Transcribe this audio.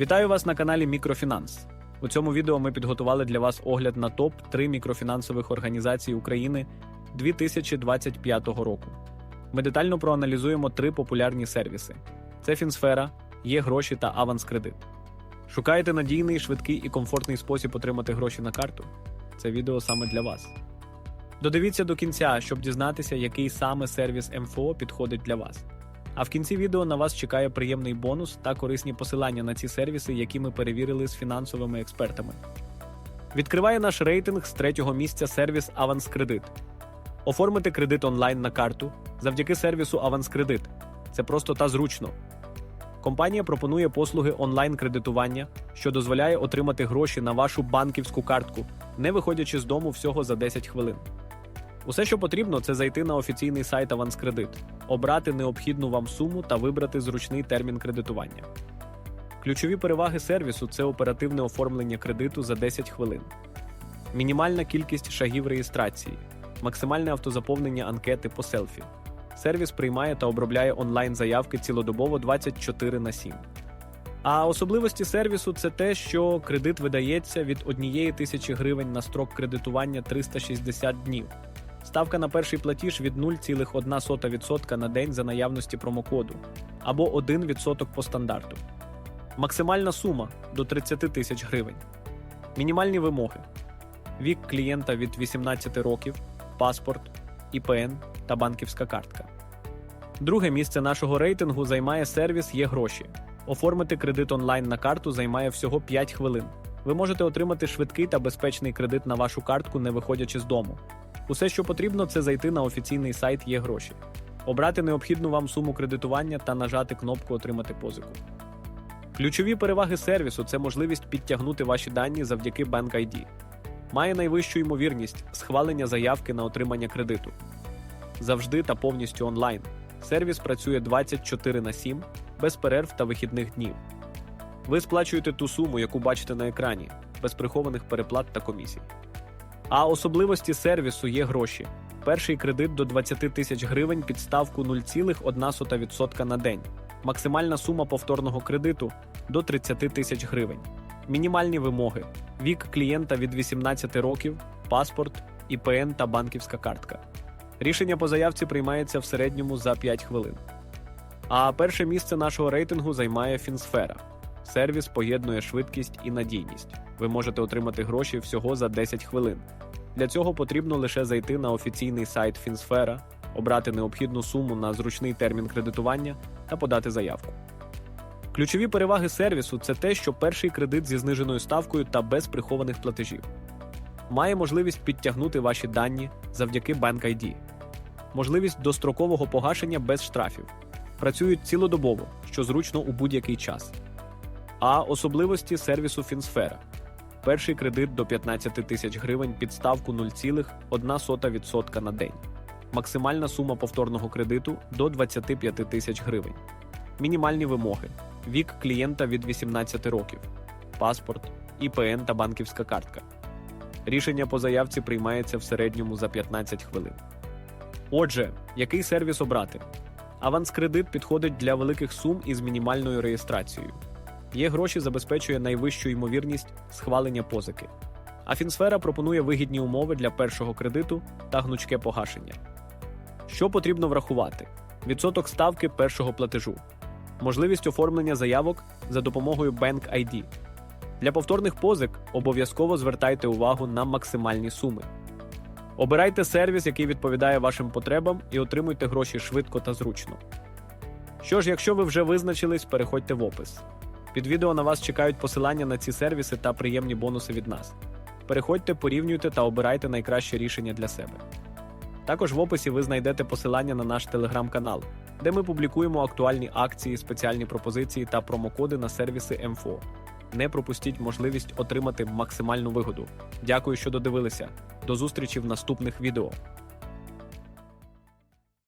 Вітаю вас на каналі Мікрофінанс. У цьому відео ми підготували для вас огляд на топ 3 мікрофінансових організацій України 2025 року. Ми детально проаналізуємо три популярні сервіси: це Фінсфера, є гроші та Аванс Кредит. Шукаєте надійний, швидкий і комфортний спосіб отримати гроші на карту? Це відео саме для вас. Додивіться до кінця, щоб дізнатися, який саме сервіс МФО підходить для вас. А в кінці відео на вас чекає приємний бонус та корисні посилання на ці сервіси, які ми перевірили з фінансовими експертами. Відкриває наш рейтинг з третього місця сервіс Аванс Кредит. Оформити кредит онлайн на карту завдяки сервісу Аванс Кредит. Це просто та зручно. Компанія пропонує послуги онлайн-кредитування, що дозволяє отримати гроші на вашу банківську картку, не виходячи з дому всього за 10 хвилин. Усе, що потрібно, це зайти на офіційний сайт Аванс Кредит, обрати необхідну вам суму та вибрати зручний термін кредитування. Ключові переваги сервісу це оперативне оформлення кредиту за 10 хвилин, мінімальна кількість шагів реєстрації, максимальне автозаповнення анкети по селфі. Сервіс приймає та обробляє онлайн заявки цілодобово 24 на 7. А особливості сервісу це те, що кредит видається від 1 тисячі гривень на строк кредитування 360 днів. Ставка на перший платіж від 0,1% на день за наявності промокоду або 1% по стандарту. Максимальна сума до 30 тисяч гривень. Мінімальні вимоги: вік клієнта від 18 років, паспорт, ІПН та банківська картка. Друге місце нашого рейтингу займає сервіс Є гроші. Оформити кредит онлайн на карту займає всього 5 хвилин. Ви можете отримати швидкий та безпечний кредит на вашу картку, не виходячи з дому. Усе, що потрібно, це зайти на офіційний сайт Є гроші, обрати необхідну вам суму кредитування та нажати кнопку Отримати позику. Ключові переваги сервісу це можливість підтягнути ваші дані завдяки Bank ID. Має найвищу ймовірність схвалення заявки на отримання кредиту. Завжди та повністю онлайн. Сервіс працює 24 на 7, без перерв та вихідних днів. Ви сплачуєте ту суму, яку бачите на екрані, без прихованих переплат та комісій. А особливості сервісу є гроші. Перший кредит до 20 тисяч гривень під ставку 0,1% на день. Максимальна сума повторного кредиту до 30 тисяч гривень. Мінімальні вимоги: вік клієнта від 18 років, паспорт, ІПН та банківська картка. Рішення по заявці приймається в середньому за 5 хвилин. А перше місце нашого рейтингу займає Фінсфера. Сервіс поєднує швидкість і надійність. Ви можете отримати гроші всього за 10 хвилин. Для цього потрібно лише зайти на офіційний сайт Фінсфера, обрати необхідну суму на зручний термін кредитування та подати заявку. Ключові переваги сервісу це те, що перший кредит зі зниженою ставкою та без прихованих платежів. Має можливість підтягнути ваші дані завдяки Bank ID. Можливість дострокового погашення без штрафів. Працюють цілодобово, що зручно у будь-який час. А особливості сервісу Фінсфера. Перший кредит до 15 тисяч гривень під ставку 0,1% на день. Максимальна сума повторного кредиту до 25 тисяч гривень. Мінімальні вимоги: вік клієнта від 18 років, паспорт, ІПН та банківська картка. Рішення по заявці приймається в середньому за 15 хвилин. Отже, який сервіс обрати? Аванс кредит підходить для великих сум із мінімальною реєстрацією. Є гроші забезпечує найвищу ймовірність схвалення позики. А Фінсфера пропонує вигідні умови для першого кредиту та гнучке погашення. Що потрібно врахувати? Відсоток ставки першого платежу, можливість оформлення заявок за допомогою Bank ID. Для повторних позик обов'язково звертайте увагу на максимальні суми. Обирайте сервіс, який відповідає вашим потребам, і отримуйте гроші швидко та зручно. Що ж, якщо ви вже визначились, переходьте в опис. Під відео на вас чекають посилання на ці сервіси та приємні бонуси від нас. Переходьте, порівнюйте та обирайте найкраще рішення для себе. Також в описі ви знайдете посилання на наш телеграм-канал, де ми публікуємо актуальні акції, спеціальні пропозиції та промокоди на сервіси МФО. Не пропустіть можливість отримати максимальну вигоду. Дякую, що додивилися. До зустрічі в наступних відео.